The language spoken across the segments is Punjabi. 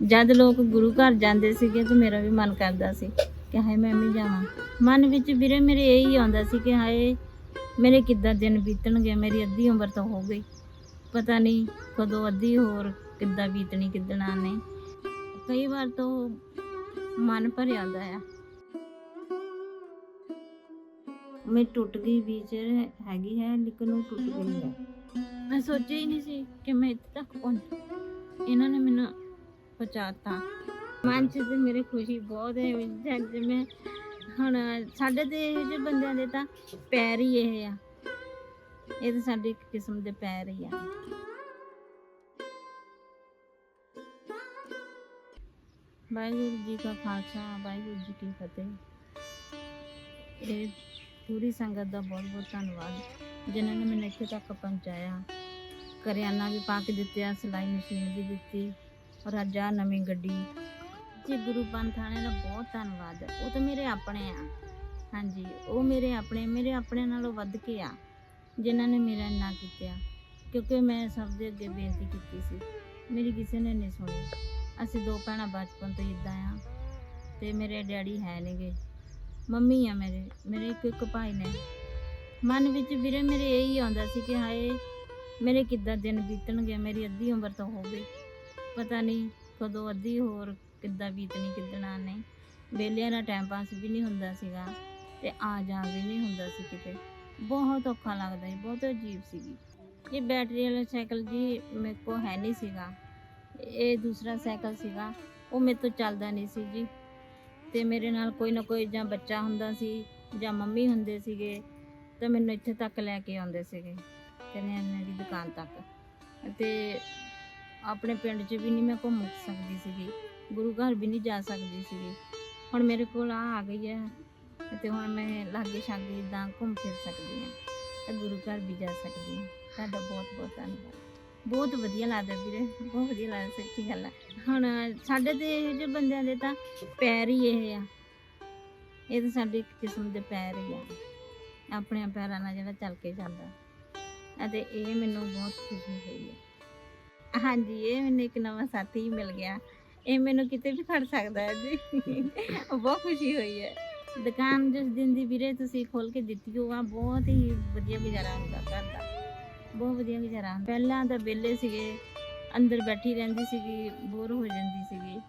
ਜਦ ਲੋਕ ਗੁਰੂ ਘਰ ਜਾਂਦੇ ਸੀਗੇ ਤਾਂ ਮੇਰਾ ਵੀ ਮਨ ਕਰਦਾ ਸੀ ਕਿ ਹਾਏ ਮੈਂ ਵੀ ਜਾਵਾਂ। ਮਨ ਵਿੱਚ ਵੀਰੇ ਮੇਰੇ ਇਹੀ ਆਉਂਦਾ ਸੀ ਕਿ ਹਾਏ ਮੇਰੇ ਕਿੱਦਾਂ ਦਿਨ ਬੀਤਣਗੇ ਮੇਰੀ ਅੱਧੀ ਉਮਰ ਤਾਂ ਹੋ ਗਈ। ਪਤਾ ਨਹੀਂ ਕਦੋਂ ਅੱਧੀ ਹੋਰ ਕਿੱਦਾਂ ਬੀਤਣੀ, ਕਿੱਦਣਾ ਨੇ ਕਈ ਵਾਰ ਤਾਂ ਮਨ ਭਰ ਆਉਂਦਾ ਆ। ਮੈਂ ਟੁੱਟ ਗਈ ਵਿੱਚ ਹੈਗੀ ਹੈ ਲੇਕਿਨ ਉਹ ਟੁੱਟ ਗਈ ਹੈ। ਮੈਂ ਸੋਚਿਆ ਹੀ ਨਹੀਂ ਸੀ ਕਿ ਮੈਂ ਇੱਥੇ ਤੱਕ ਪਹੁੰਚ ਇਹਨਾਂ ਨੇ ਮੈਨੂੰ ਪਹੁੰਚਾਤਾ। ਮਨ ਚ ਤੇ ਮੇਰੇ ਖੁਸ਼ੀ ਬਹੁਤ ਹੈ ਜਦ ਮੈਂ ਹੁਣ ਸਾਡੇ ਤੇ ਇਹੋ ਜਿਹੇ ਬੰਦਿਆਂ ਦੇ ਤਾਂ ਪੈਰ ਹੀ ਇਹ ਆ। ਇਹ ਤਾਂ ਸਾਡੇ ਇੱਕ ਕਿਸਮ ਦੇ ਪੈਰ ਹੀ ਆ। ਵਾਹਿਗੁਰੂ ਜੀ ਕਾ ਖਾਲਸਾ, ਵਾਹਿਗੁਰੂ ਜੀ ਕੀ ਫਤਿਹ। ਇਹ ਪੂਰੀ ਸੰਗਤ ਦਾ ਬਹੁਤ ਬਹੁਤ ਧੰਨਵਾਦ, ਜਿਨ੍ਹਾਂ ਨੇ ਮੈਨੂੰ ਇੱਥੇ ਤੱਕ ਪਹੁੰਚਾਇਆ। ਕਰਿਆਨਾ ਵੀ ਪਾ ਕੇ ਦਿੱਤਿਆ ਸਿਲਾਈ ਮਸ਼ੀਨ ਵੀ ਦਿੱਤੀ। ਔਰ ਅੱਜ ਆ ਨਵੀਂ ਗੱਡੀ ਜੀ ਗੁਰੂ ਪੰਥ ਥਾਣੇ ਦਾ ਬਹੁਤ ਧੰਨਵਾਦ ਉਹ ਤਾਂ ਮੇਰੇ ਆਪਣੇ ਆ। ਹਾਂਜੀ, ਉਹ ਮੇਰੇ ਆਪਣੇ ਮੇਰੇ ਆਪਣੇ ਨਾਲੋਂ ਵੱਧ ਕੇ ਆ, ਜਿਨ੍ਹਾਂ ਨੇ ਮੇਰਾ ਇੰਨਾ ਕੀਤਾ, ਕਿਉਂਕਿ ਮੈਂ ਸਭ ਦੇ ਅੱਗੇ ਬੇਨਤੀ ਕੀਤੀ ਸੀ। ਮੇਰੀ ਕਿਸੇ ਨੇ ਨਹੀਂ ਸੁਣੀ। ਅਸੀਂ ਦੋ ਭੈਣਾਂ ਬਚਪਨ ਤੋਂ ਇਦਾਂ ਆ ਤੇ ਮੇਰੇ ਡੈਡੀ ਹੈ ਨੇਗੇ ਮੰਮੀ ਆ ਮੇਰੇ ਮੇਰੇ ਇੱਕ ਇੱਕ ਭਾਈ ਨੇ। ਮਨ ਵਿੱਚ ਵੀਰੇ ਮੇਰੇ ਇਹੀ ਆਉਂਦਾ ਸੀ ਕਿ ਹਾਏ, ਮੇਰੇ ਕਿੱਦਾਂ ਦਿਨ ਬੀਤਣਗੇ, ਮੇਰੀ ਅੱਧੀ ਉਮਰ ਤਾਂ ਹੋ ਗਈ। ਪਤਾ ਨਹੀਂ ਕਦੋਂ ਅੱਧੀ ਹੋਰ ਕਿੱਦਾਂ ਬੀਤਣੀ ਕਿੱਦਣਾ ਨਹੀਂ ਵੇਲਿਆਂ ਦਾ ਟਾਈਮ ਪਾਸ ਵੀ ਨਹੀਂ ਹੁੰਦਾ ਸੀਗਾ ਤੇ ਆ ਜਾ ਵੀ ਨਹੀਂ ਹੁੰਦਾ ਸੀ ਕਿਤੇ। ਬਹੁਤ ਔਖਾ ਲੱਗਦਾ ਸੀ, ਬਹੁਤ ਅਜੀਬ ਸੀਗੀ। ਇਹ ਬੈਟਰੀ ਵਾਲਾ ਸਾਈਕਲ ਜੀ ਮੇਰੇ ਕੋ ਹੈ ਨਹੀਂ ਸੀਗਾ। ਇਹ ਦੂਸਰਾ ਸਾਈਕਲ ਸੀਗਾ, ਉਹ ਮੇਰੇ ਤੋਂ ਚੱਲਦਾ ਨਹੀਂ ਸੀ ਜੀ। ਤੇ ਮੇਰੇ ਨਾਲ ਕੋਈ ਨਾ ਕੋਈ ਜਾਂ ਬੱਚਾ ਹੁੰਦਾ ਸੀ ਜਾਂ ਮੰਮੀ ਹੁੰਦੇ ਸੀਗੇ, ਤਾਂ ਮੈਨੂੰ ਇੱਥੇ ਤੱਕ ਲੈ ਕੇ ਆਉਂਦੇ ਸੀਗੇ। ਕਰਿਆਨੇ ਦੀ ਦੁਕਾਨ ਤੱਕ। ਤੇ ਆਪਣੇ ਪਿੰਡ 'ਚ ਵੀ ਨਹੀਂ ਮੈਂ ਘੁੰਮ ਸਕਦੀ ਸੀਗੀ। ਗੁਰੂ ਘਰ ਵੀ ਨਹੀਂ ਜਾ ਸਕਦੀ ਸੀਗੀ। ਹੁਣ ਮੇਰੇ ਕੋਲ ਆ ਆ ਗਈ ਹੈ ਤੇ ਹੁਣ ਮੈਂ ਲਾਗੇ ਸ਼ਾਗੇ ਇਦਾਂ ਘੁੰਮ ਫਿਰ ਸਕਦੀ ਹਾਂ ਤੇ ਗੁਰੂ ਘਰ ਵੀ ਜਾ ਸਕਦੀ ਹਾਂ। ਤੁਹਾਡਾ ਬਹੁਤ ਬਹੁਤ ਧੰਨਵਾਦ। ਬਹੁਤ ਵਧੀਆ ਲੱਗਦਾ ਵੀਰੇ, ਬਹੁਤ ਵਧੀਆ ਲੱਗਦਾ ਸੱਚੀ ਗੱਲ ਹੈ ਹੁਣ ਸਾਡੇ ਤੇ ਇਹੋ ਜਿਹੇ ਬੰਦਿਆਂ ਦੇ ਤਾਂ ਪੈਰ ਹੀ ਇਹ ਆ। ਇਹ ਤਾਂ ਸਾਡੇ ਇੱਕ ਕਿਸਮ ਦੇ ਪੈਰ ਹੀ ਆ। ਆਪਣੇ ਪੈਰਾਂ ਨਾਲ ਜਿਹੜਾ ਚੱਲ ਕੇ ਜਾਂਦਾ। ਅਤੇ ਇਹ ਮੈਨੂੰ ਬਹੁਤ ਖੁਸ਼ੀ ਹੋਈ ਹੈ। ਹਾਂਜੀ, ਇਹ ਮੈਨੂੰ ਇੱਕ ਨਵਾਂ ਸਾਥੀ ਮਿਲ ਗਿਆ। ਇਹ ਮੈਨੂੰ ਕਿਤੇ ਵੀ ਖੜ ਸਕਦਾ ਹੈ ਜੀ। ਬਹੁਤ ਖੁਸ਼ੀ ਹੋਈ ਹੈ। ਦੁਕਾਨ ਜਿਸ ਦਿਨ ਦੀ ਵੀਰੇ ਤੁਸੀਂ ਖੋਲ ਕੇ ਦਿੱਤੀ ਹੋ ਆ ਬਹੁਤ ਹੀ ਵਧੀਆ ਗੁਜ਼ਾਰਾ ਹੁੰਦਾ ਘਰ ਦਾ। ਬਹੁਤ ਵਧੀਆ ਗੁਜ਼ਾਰਾ ਪਹਿਲਾਂ ਤਾਂ ਵਿਹਲੇ ਸੀਗੇ, ਅੰਦਰ ਬੈਠੀ ਰਹਿੰਦੀ ਸੀਗੀ ਬੋਰ ਹੋ ਜਾਂਦੀ ਸੀਗੀ।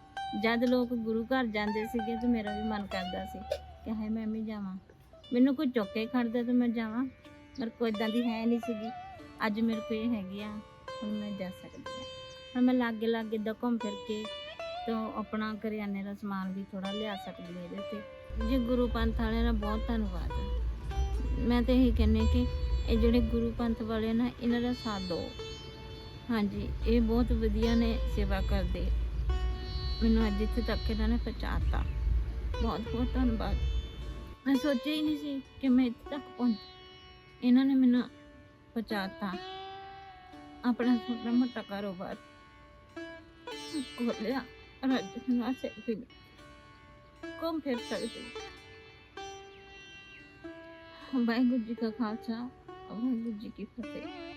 ਜਦ ਲੋਕ ਗੁਰੂ ਘਰ ਜਾਂਦੇ ਸੀਗੇ ਤਾਂ ਮੇਰਾ ਵੀ ਮਨ ਕਰਦਾ ਸੀ ਕਿ ਹਾਏ, ਮੈਂ ਵੀ ਜਾਵਾਂ। ਮੈਨੂੰ ਕੋਈ ਚੁੱਕ ਕੇ ਖੜਦਾ ਤਾਂ ਮੈਂ ਜਾਵਾਂ, ਪਰ ਕੋਈ ਇਦਾਂ ਦੀ ਹੈ ਨਹੀਂ ਸੀਗੀ। ਅੱਜ ਮੇਰੇ ਕੋਲ ਇਹ ਹੈਗੀ ਆ। ਹੁਣ ਮੈਂ ਜਾ ਸਕਦੀ ਹਾਂ। ਹੁਣ ਮੈਂ ਲਾਗੇ ਲਾਗੇ ਦਾ ਘੁੰਮ ਫਿਰ ਕੇ ਤਾਂ ਆਪਣਾ ਕਰਿਆਨੇ ਦਾ ਸਮਾਨ ਵੀ ਥੋੜਾ ਲਿਆ ਸਕਦੀ ਹਾਂ ਇਹਦੇ ਤੇ। ਜੀ ਗੁਰੂ ਪੰਥ ਵਾਲਿਆਂ ਦਾ ਬਹੁਤ ਧੰਨਵਾਦ ਹੈ। ਮੈਂ ਤਾਂ ਇਹੀ ਕਹਿੰਦੀ ਕਿ ਇਹ ਜਿਹੜੇ ਗੁਰੂ ਪੰਥ ਵਾਲੇ ਨਾ, ਇਹਨਾਂ ਦਾ ਸਾਥ ਦਿਓ। ਹਾਂਜੀ, ਇਹ ਬਹੁਤ ਵਧੀਆ ਨੇ ਸੇਵਾ ਕਰਦੇ। ਮੈਨੂੰ ਅੱਜ ਇੱਥੇ ਤੱਕ ਇਹਨਾਂ ਨੇ ਪਹੁੰਚਾਤਾ। ਬਹੁਤ ਬਹੁਤ ਧੰਨਵਾਦ। ਮੈਂ ਸੋਚਿਆ ਹੀ ਨਹੀਂ ਸੀ ਕਿ ਮੈਂ ਇੱਥੇ ਤੱਕ ਪਹੁੰਚ ਇਹਨਾਂ ਨੇ ਮੈਨੂੰ ਪਹੁੰਚਾਤਾ। ਆਪਣਾ ਛੋਟਾ ਮੋਟਾ ਕਾਰੋਬਾਰ ਖੋਲਿਆ ਰੱਜ ਨਾ ਸਕਦੀ ਘੁੰਮ ਫਿਰ ਸਕਦੀ ਵਾਹਿਗੁਰੂ ਜੀ ਕਾ ਖਾਲਸਾ ਵਾਹਿਗੁਰੂ ਜੀ ਕੀ ਫਤਿਹ